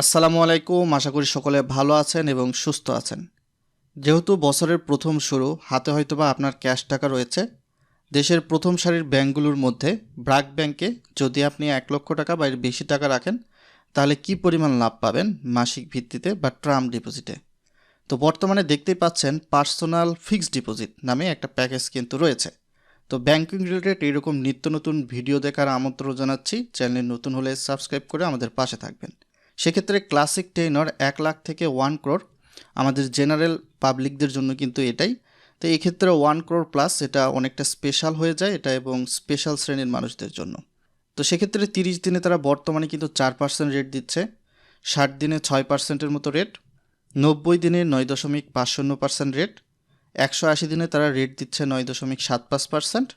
আসসালামু আলাইকুম, আশা করি সকলে ভালো আছেন এবং সুস্থ আছেন। যেহেতু বছরের প্রথম শুরু, হাতে হয়তোবা আপনার ক্যাশ টাকা রয়েছে। দেশের প্রথম সারির ব্যাংকগুলোর মধ্যে ব্রাক ব্যাংকে যদি আপনি এক লক্ষ টাকা বা এর বেশি টাকা রাখেন, তাহলে কি পরিমাণ লাভ পাবেন মাসিক ভিত্তিতে বা ট্রাম ডিপোজিটে? তো বর্তমানে দেখতেই পাচ্ছেন পার্সোনাল ফিক্সড ডিপোজিট নামে একটা প্যাকেজ কিন্তু রয়েছে। তো ব্যাংকিং রিলেটেড এরকম নিত্য নতুন ভিডিও দেখার আমন্ত্রণ জানাচ্ছি। চ্যানেল নতুন হলে সাবস্ক্রাইব করে আমাদের পাশে থাকবেন। সেক্ষেত্রে ক্লাসিক টেনর এক লাখ থেকে ওয়ান ক্রোর। আমাদের জেনারেল পাবলিকদের জন্য কিন্তু এটাই। তো এক্ষেত্রে ওয়ান ক্রোর প্লাস এটা অনেকটা স্পেশাল হয়ে যায় এটা এবং স্পেশাল শ্রেণির মানুষদের জন্য। তো সেক্ষেত্রে তিরিশ দিনে তারা বর্তমানে কিন্তু চার পার্সেন্ট রেট দিচ্ছে, ষাট দিনে ছয় পার্সেন্টের মতো রেট, নব্বই দিনে নয় দশমিক পাঁচ শূন্য পার্সেন্ট রেট, একশো আশি দিনে তারা রেট দিচ্ছে নয় দশমিক সাত পাঁচ পার্সেন্ট।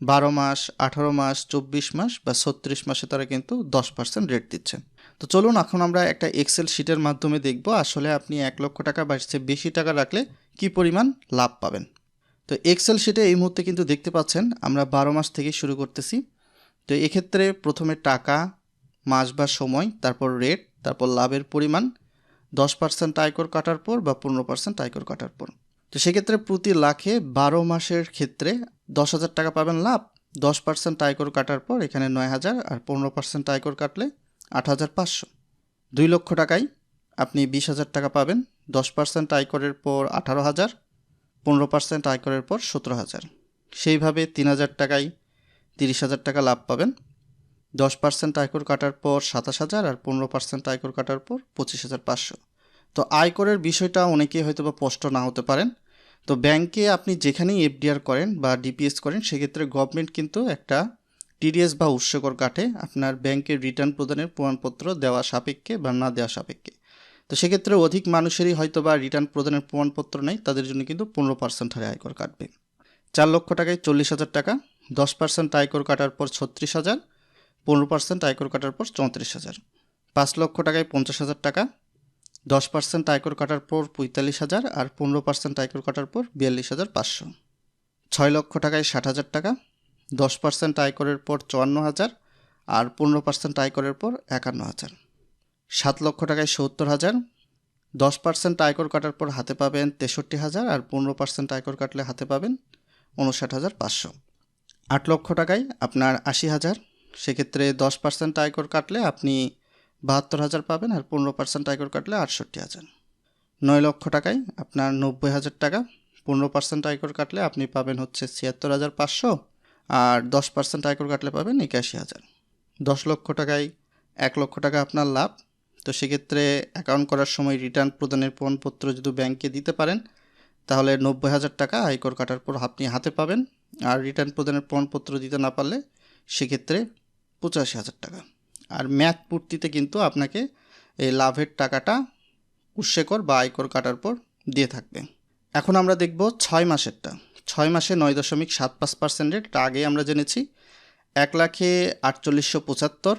বারো মাস, আঠারো মাস, চব্বিশ মাস বা ছত্রিশ মাসে তারা কিন্তু দশ পার্সেন্ট রেট দিচ্ছে। তো চলুন এখন আমরা একটা এক্সেল শিটের মাধ্যমে দেখব আসলে আপনি এক লক্ষ টাকা বা বেশি টাকা রাখলে কি পরিমাণ লাভ পাবেন। তো এক্সেল শিটে এই মুহূর্তে কিন্তু দেখতে পাচ্ছেন আমরা বারো মাস থেকে শুরু করতেছি। তো এক্ষেত্রে প্রথমে টাকা, মাস বা সময়, তারপর রেট তারপর লাভের পরিমাণ, দশ পার্সেন্ট আয়কর কাটার পর বা পনেরো পার্সেন্ট আয়কর কাটার পর। তো সেক্ষেত্রে প্রতি লাখে বারো মাসের ক্ষেত্রে দশ হাজার টাকা পাবেন লাভ। দশ পার্সেন্ট আয়কর কাটার পর এখানে নয় হাজার আর পনেরো পার্সেন্ট আয়কর কাটলে আট হাজার পাঁচশো। দুই লক্ষ টাকায় আপনি বিশ হাজার টাকা পাবেন। দশ পার্সেন্ট আয়করের পর আঠারো হাজার, পনেরো পার্সেন্ট আয়করের পর সতেরো হাজার। সেইভাবে তিন হাজার টাকায় তিরিশ হাজার টাকা লাভ পাবেন। দশ পার্সেন্ট আয়কর কাটার পর সাতাশ হাজার আর পনেরো পার্সেন্ট আয়কর কাটার পর পঁচিশ হাজার পাঁচশো। তো আয়করের বিষয়টা অনেকেই হয়তো বা স্পষ্ট না হতে পারেন। তো ব্যাংকে আপনি যেখানেই এফডিআর করেন বা ডিপিএস করেন, সেক্ষেত্রে গভর্নমেন্ট কিন্তু একটা টিডিএস বা উৎসকর কাটে আপনার ব্যাংকের রিটার্ন প্রদানের প্রমাণপত্র দেওয়া সাপেক্ষে বা না দেওয়া সাপেক্ষে। তো সেক্ষেত্রে অধিক মানুষেরই হয়তো বা রিটার্ন প্রদানের প্রমাণপত্র নেই, তাদের জন্য কিন্তু পনেরো পার্সেন্ট হারে আয়কর কাটবে। চার লক্ষ টাকায় চল্লিশ হাজার টাকা, দশ পার্সেন্ট আয়কর কাটার পর ছত্রিশ হাজার, পনেরো পার্সেন্ট আয়কর কাটার পর চৌত্রিশ হাজার। পাঁচ লক্ষ টাকায় পঞ্চাশ হাজার টাকা দশ পার্সেন্ট আয়কর কাটার পর পঁয়তাল্লিশ হাজার আর পনেরো পার্সেন্ট আয়কর কাটার পর বিয়াল্লিশ হাজার পাঁচশো। ছয় লক্ষ টাকায় ষাট হাজার টাকা, দশ পার্সেন্ট আয়করের পর চুয়ান্ন হাজার আর পনেরো পার্সেন্ট আয়করের পর একান্ন হাজার। সাত লক্ষ টাকায় সত্তর হাজার, দশ পার্সেন্ট আয়কর কাটার পর হাতে পাবেন তেষট্টি হাজার আর পনেরো পার্সেন্ট আয়কর কাটলে হাতে পাবেন উনষাট হাজার পাঁচশো। আট লক্ষ টাকায় আপনার আশি হাজার, সেক্ষেত্রে দশ পার্সেন্ট আয়কর কাটলে আপনি বাহাত্তর হাজার পাবেন আর পনেরো পার্সেন্ট আয়কর কাটলে আটষট্টি হাজার। নয় লক্ষ টাকায় আপনার নব্বই হাজার টাকা, পনেরো পার্সেন্ট আয়কর কাটলে আপনি পাবেন হচ্ছে ছিয়াত্তর হাজার পাঁচশো আর দশ পার্সেন্ট আয়কর কাটলে পাবেন একাশি হাজার। দশ লক্ষ টাকায় এক লক্ষ টাকা আপনার লাভ। তো সেক্ষেত্রে অ্যাকাউন্ট করার সময় রিটার্ন প্রদানের প্রমাণপত্র যদি ব্যাংকে দিতে পারেন, তাহলে নব্বই হাজার টাকা আয়কর কাটার পর আপনি হাতে পাবেন। আর রিটার্ন প্রদানের প্রমাণপত্র দিতে না পারলে সেক্ষেত্রে পঁচাশি হাজার টাকা। আর ম্যাথ পূর্তিতে কিন্তু আপনাকে এই লাভের টাকাটা উৎসেকর বা আয়কর কাটার পর দিয়ে থাকবে। এখন আমরা দেখব ছয় মাসেরটা। ছয় মাসে নয় দশমিক সাত পাঁচ পার্সেন্ট রেট আগেই আমরা জেনেছি। এক লাখে আটচল্লিশশো পঁচাত্তর,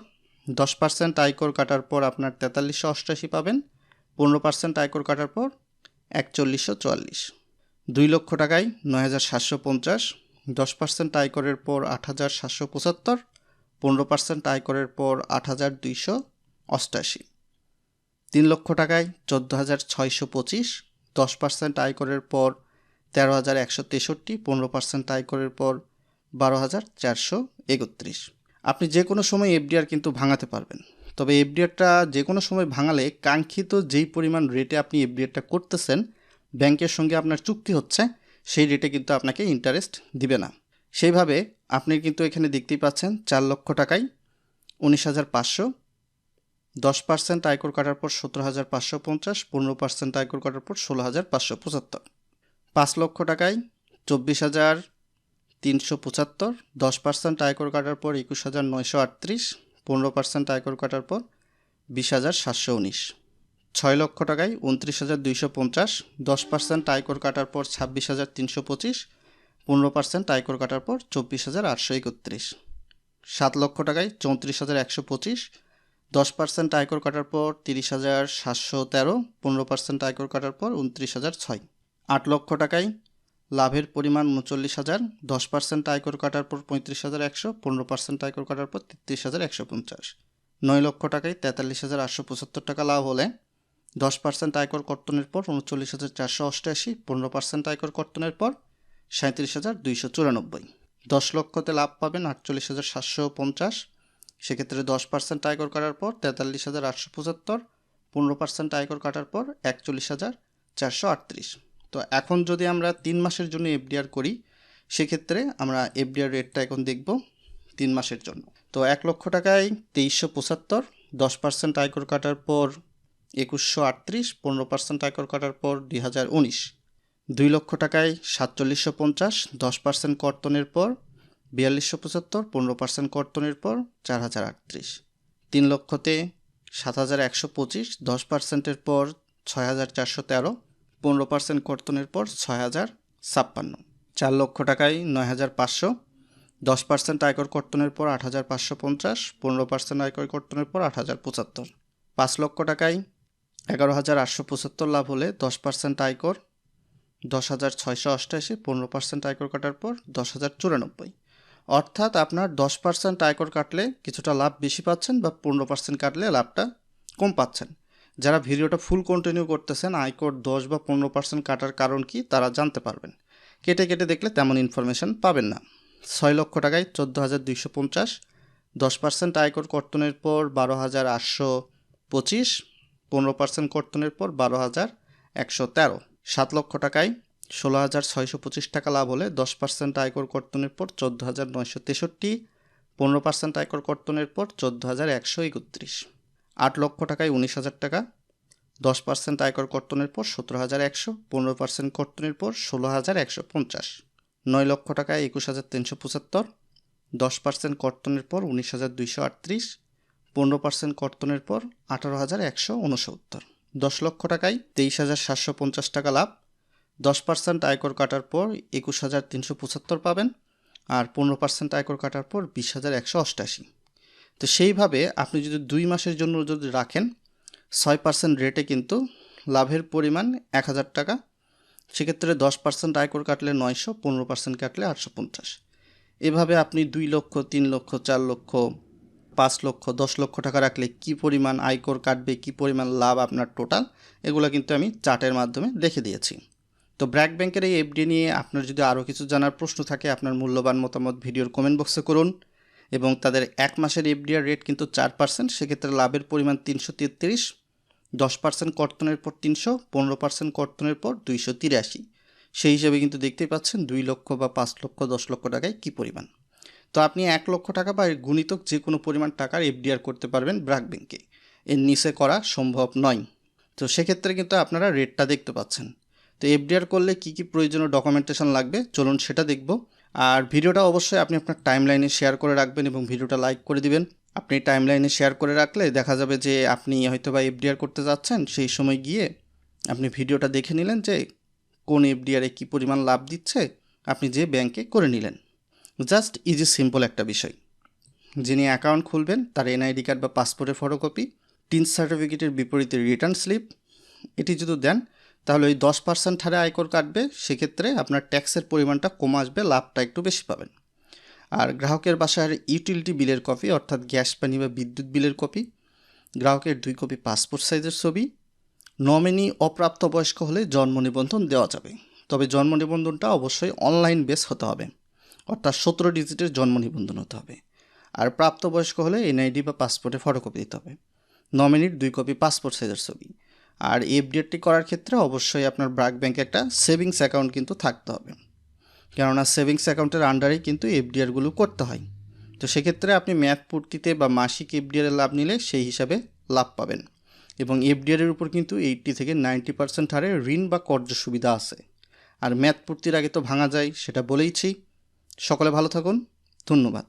দশ পার্সেন্ট আয়কর কাটার পর আপনার তেতাল্লিশশো অষ্টাশি পাবেন, পনেরো পার্সেন্ট আয়কর কাটার পর একচল্লিশশো চুয়াল্লিশ। দুই লক্ষ টাকায় নয় হাজার সাতশো পঞ্চাশ, দশ পার্সেন্ট আয়করের পর আট হাজার সাতশো পঁচাত্তর পনেরো পার্সেন্ট আয়করের পর আট হাজার দুইশো অষ্টাশি। তিন লক্ষ টাকায় চোদ্দ হাজার ছয়শো পঁচিশ, দশ পার্সেন্ট আয়করের পর তেরো হাজার একশো তেষট্টি, পনেরো পার্সেন্ট আয়করের পর বারো হাজার চারশো একত্রিশ। আপনি যে কোনো সময় এফডিআর কিন্তু ভাঙাতে পারবেন। তবে এফডিআরটা যে কোনো সময় ভাঙালে কাঙ্ক্ষিত যেই পরিমাণ রেটে আপনি এফডিআরটা করতেছেন, ব্যাংকের সঙ্গে আপনার চুক্তি হচ্ছে, সেই রেটে কিন্তু আপনাকে ইন্টারেস্ট দিবে না। সেইভাবে আপনি কিন্তু এখানে দেখতেই পাচ্ছেন চার লক্ষ টাকায় উনিশ হাজার পাঁচশো, দশ পার্সেন্ট আয়কর কাটার পর সতেরো হাজার পাঁচশো পঞ্চাশ, পনেরো পার্সেন্ট আয়কর কাটার পর ষোলো হাজার পাঁচশো পঁচাত্তর। পাঁচ লক্ষ টাকায় চব্বিশ হাজার তিনশো পঁচাত্তর, দশ পার্সেন্ট আয়কর কাটার পর একুশ হাজার নয়শো আটত্রিশ, পনেরো পার্সেন্ট আয়কর কাটার পর বিশ হাজার সাতশো উনিশ। ছয় লক্ষ টাকায় উনত্রিশ হাজার দুইশো পঞ্চাশ, দশ পার্সেন্ট আয়কর কাটার পর ছাব্বিশ হাজার তিনশো পঁচিশ পনেরো পার্সেন্ট আয়কর কাটার পর চব্বিশ হাজার আটশো একত্রিশ। সাত লক্ষ টাকায় চৌত্রিশ হাজার একশো পঁচিশ। দশ পার্সেন্ট আয়কর কাটার পর তিরিশ হাজার সাতশো তেরো। পনেরো পার্সেন্ট আয়কর কাটার পর উনত্রিশ হাজার ছয়। আট লক্ষ টাকায় লাভের পরিমাণ উনচল্লিশ হাজার। দশ পার্সেন্ট আয়কর কাটার পর পঁয়ত্রিশ হাজার একশো। পনেরো পার্সেন্ট আয়কর কাটার পর তেত্রিশ হাজার একশো পঞ্চাশ। নয় লক্ষ টাকায় তেতাল্লিশ হাজার আটশো পঁচাত্তর টাকা লাভ হলে দশ পার্সেন্ট আয়কর কর্তনের পর উনচল্লিশ হাজার চারশো অষ্টআশি। পনেরো পার্সেন্ট আয়কর কর্তনের পর সাঁত্রিশ হাজার দুইশো চুরানব্বই। দশ লক্ষতে লাভ পাবেন আটচল্লিশ হাজার সাতশো পঞ্চাশ। সেক্ষেত্রে দশ পার্সেন্ট আয়কর কাটার পর তেতাল্লিশ হাজার আটশো পঁচাত্তর। পনেরো পার্সেন্ট আয়কর কাটার পর একচল্লিশ হাজার চারশো আটত্রিশ। তো এখন যদি আমরা তিন মাসের জন্য এফডিআর করি, সেক্ষেত্রে আমরা এফডিআর রেটটা এখন দেখব তিন মাসের জন্য। তো এক লক্ষ টাকায় তেইশশো পঁচাত্তর, দশ পার্সেন্ট আয়কর কাটার পর একুশশো আটত্রিশ, পনেরো পার্সেন্ট আয়কর কাটার পর দুই হাজার উনিশ। দুই লক্ষ টাকায় সাতচল্লিশশো পঞ্চাশ, দশ পার্সেন্ট কর্তনের পর, বিয়াল্লিশশো পঁচাত্তর, পনেরো পার্সেন্ট কর্তনের পর, চার হাজার আটত্রিশ। তিন লক্ষতে সাত হাজার একশো পঁচিশ, দশ পার্সেন্টের পর ছয় হাজার চারশো তেরো, পনেরো পার্সেন্ট কর্তনের পর ছয় হাজার ছাপ্পান্ন। চার লক্ষ টাকায় নয় হাজার পাঁচশো, দশ পার্সেন্ট আয়কর কর্তনের পর আট হাজার পাঁচশো পঞ্চাশ, পনেরো পার্সেন্ট আয়কর কর্তনের পর আট হাজার পঁচাত্তর। পাঁচ লক্ষ টাকায় এগারো হাজার আটশো পঁচাত্তর লাভ হলে দশ পার্সেন্ট আয়কর দশ হাজার ছয়শো অষ্টাশি, পনেরো পার্সেন্ট আয়কর কাটার পর দশ হাজার চুরানব্বই। অর্থাৎ আপনার দশ পার্সেন্ট আয়কর কাটলে কিছুটা লাভ বেশি পাচ্ছেন বা পনেরো পার্সেন্ট কাটলে লাভটা কম পাচ্ছেন। যারা ভিডিওটা ফুল কন্টিনিউ করতেছেন, আয়কর দশ বা পনেরো পার্সেন্ট কাটার কারণ কি তারা জানতে পারবেন। কেটে কেটে দেখলে তেমন ইনফরমেশন পাবেন না। ছয় লক্ষ টাকায় চোদ্দ হাজার দুইশো পঞ্চাশ, দশ পার্সেন্ট আয়কর কর্তনের পর বারো হাজার আটশো পঁচিশ, পনেরো পার্সেন্ট কর্তনের পর বারো হাজার একশো তেরো। সাত লক্ষ টাকায় ষোলো হাজার ছয়শো পঁচিশ টাকা লাভ হলে দশ পার্সেন্ট আয়কর কর্তনের পর চোদ্দ হাজার নয়শো তেষট্টি, পনেরো পার্সেন্ট আয়কর কর্তনের পর চোদ্দ হাজার একশো একত্রিশ। আট লক্ষ টাকায় উনিশ হাজার টাকা, দশ পার্সেন্ট আয়কর কর্তনের পর সতেরো হাজার একশো, পনেরো পার্সেন্ট কর্তনের পর ষোলো হাজার একশো পঞ্চাশ। নয় লক্ষ টাকায় একুশ হাজার তিনশো পঁচাত্তর, দশ পার্সেন্ট কর্তনের পর উনিশ হাজার দুইশো আটত্রিশ, পনেরো পার্সেন্ট কর্তনের পর আঠারো হাজার একশো উনসত্তর। দশ লক্ষ টাকায় তেইশ হাজার সাতশো পঞ্চাশ টাকা লাভ, দশ পার্সেন্ট আয়কর কাটার পর একুশ হাজার তিনশো পঁচাত্তর পাবেন আর পনেরো পার্সেন্ট আয়কর কাটার পর বিশ হাজার একশো অষ্টাশি। তো সেইভাবে আপনি যদি দুই মাসের জন্য যদি রাখেন, ছয় পার্সেন্ট রেটে কিন্তু লাভের পরিমাণ এক হাজার টাকা। সেক্ষেত্রে দশ পার্সেন্ট আয়কর কাটলে নয়শো, পনেরো পার্সেন্ট কাটলে আটশো পঞ্চাশ। এভাবে আপনি দুই লক্ষ, তিন লক্ষ, চার লক্ষ পাঁচ লক্ষ, দশ লক্ষ টাকা রাখলে কি পরিমাণ আয়কর কাটবে, কি পরিমাণ লাভ আপনার টোটাল এগুলো কিন্তু আমি চার্টের মাধ্যমে দেখে দিয়েছি। তো ব্র্যাক ব্যাংকের এই এফডি নিয়ে আপনার যদি আরও কিছু জানার প্রশ্ন থাকে, আপনার মূল্যবান মতামত ভিডিওর কমেন্ট বক্সে করুন এবং তাদের এক মাসের এফডিআর রেট কিন্তু চার পার্সেন্ট সেক্ষেত্রে লাভের পরিমাণ তিনশো তেত্রিশ, দশ পার্সেন্ট কর্তনের পর তিনশো, পনেরো পার্সেন্ট কর্তনের পর দুইশো তিরাশি। সেই হিসেবে কিন্তু দেখতেই পাচ্ছেন দুই লক্ষ বা পাঁচ লক্ষ, দশ লক্ষ টাকায় কী পরিমাণ। তো আপনি এক লক্ষ টাকা বা গুণিতক যে কোনো পরিমাণ টাকার এফডিআর করতে পারবেন ব্র্যাক ব্যাংকে। এর নিচে করা সম্ভব নয়। তো সেক্ষেত্রে কিন্তু আপনারা রেটটা দেখতে পাচ্ছেন। তো এফডিআর করলে কী কী প্রয়োজনীয় ডকুমেন্টেশন লাগবে, চলুন সেটা দেখব। আর ভিডিওটা অবশ্যই আপনি আপনার টাইম লাইনে শেয়ার করে রাখবেন এবং ভিডিওটা লাইক করে দিবেন। আপনি টাইম লাইনে শেয়ার করে রাখলে দেখা যাবে যে আপনি হয়তো বা এফডিআর করতে যাচ্ছেন, সেই সময় গিয়ে আপনি ভিডিওটা দেখে নিলেন যে কোন এফডিআরে কী পরিমাণ লাভ দিচ্ছে, আপনি যে ব্যাংকে করে নিলেন। জাস্ট ইজি সিম্পল একটা বিষয়। যিনি অ্যাকাউন্ট খুলবেন, তার এনআইডি কার্ড বা পাসপোর্টের ফটোকপি টিন সার্টিফিকেটের বিপরীতে রিটার্ন স্লিপ, এটি যদি দেন, তাহলে ওই দশ পার্সেন্ট হারে আয়কর কাটবে, সেক্ষেত্রে আপনার ট্যাক্সের পরিমাণটা কম আসবে, লাভটা একটু বেশি পাবেন। আর গ্রাহকের বাসার ইউটিলিটি বিলের কপি অর্থাৎ গ্যাস, পানি বা বিদ্যুৎ বিলের কপি গ্রাহকের দুই কপি পাসপোর্ট সাইজের ছবি নমিনি অপ্রাপ্তবয়স্ক হলে জন্ম নিবন্ধন দেওয়া যাবে। তবে জন্ম নিবন্ধনটা অবশ্যই অনলাইন বেস হতে হবে। অর্থাৎ সতেরো ডিজিটের জন্ম নিবন্ধন হতে হবে। আর প্রাপ্তবয়স্ক হলে এনআইডি বা পাসপোর্টে ফটোকপি দিতে হবে। নমিনির দুই কপি পাসপোর্ট সাইজের ছবি। আর এফডিআরটি করার ক্ষেত্রে অবশ্যই আপনার ব্র্যাক ব্যাংকে একটা সেভিংস অ্যাকাউন্ট কিন্তু থাকতে হবে। কেননা সেভিংস অ্যাকাউন্টের আন্ডারেই কিন্তু এফডিআরগুলো করতে হয়। তো সেক্ষেত্রে আপনি ম্যাথ পূর্তিতে বা মাসিক এফডিআরের লাভ নিলে সেই হিসাবে লাভ পাবেন। এবং এফডিআরের উপর কিন্তু এইটটি থেকে নাইনটি পার্সেন্ট হারে ঋণ বা কর্য সুবিধা আছে। আর ম্যাথ পূর্তির আগে তো ভাঙা যায়, সেটা বলেইছি। সকলে ভালো থাকুন। ধন্যবাদ।